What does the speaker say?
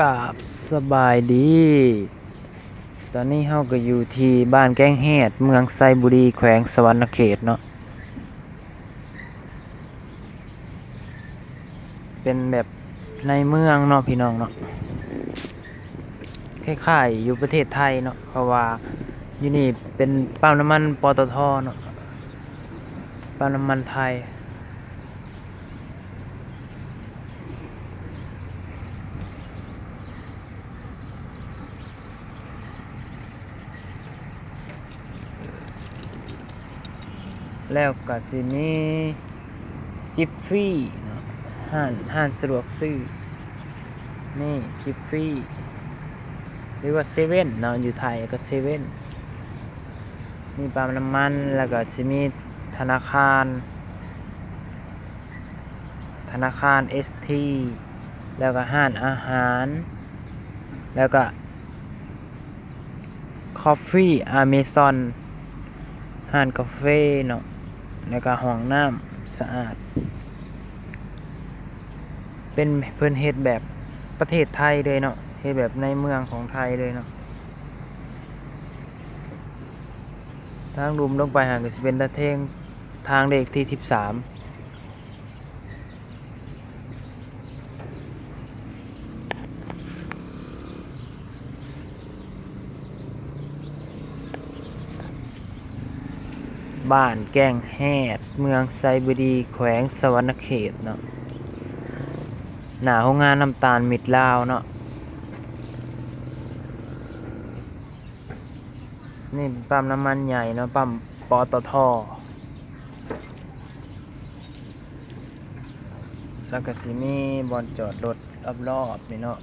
กับสบายดี ตอนนี้เฮาก็อยู่ที่บ้านแก้งแฮดเมืองไซบุรีแขวงสวรรณเขตเนาะ เป็นแบบในเมืองเนาะพี่น้องเนาะ คล้ายๆอยู่ประเทศไทยเนาะ เพราะว่าอยู่นี่เป็นปั๊มน้ำมันปตทเนาะ ปั๊มน้ำมันไทย แล้วก็สิมีจิฟฟี่เนาะห้านห้านสะดวกซื้อ นี่จิฟฟี่หรือว่าเซเว่นเนาะอยู่ไทยก็เซเว่นมีปั๊มน้ำมันแล้วก็สิมีธนาคาร ธนาคาร ST แล้วก็ห้านอาหาร แล้วก็ Coffee Amazon ห้านกาแฟเนาะ แล้วก็ห้องน้ำสะอาด เป็นเพิ่นเฮ็ดแบบประเทศไทยเลยเนาะเฮ็ดแบบในเมืองของไทยเลยเนาะทางรุมลงไปห่างก็สิเป็นตะเทงทางเลขที่สิบสาม บ้านแก้งแฮด เมืองไซบุรีแขวงสวรรณเขตเนาะหนาโรงงานน้ำตาลมิดลาวเนาะนี่ปั๊มน้ำมันใหญ่เนาะปั๊มปอตทแล้วก็สิมีบอนจอดรถรอบๆนี่เนาะ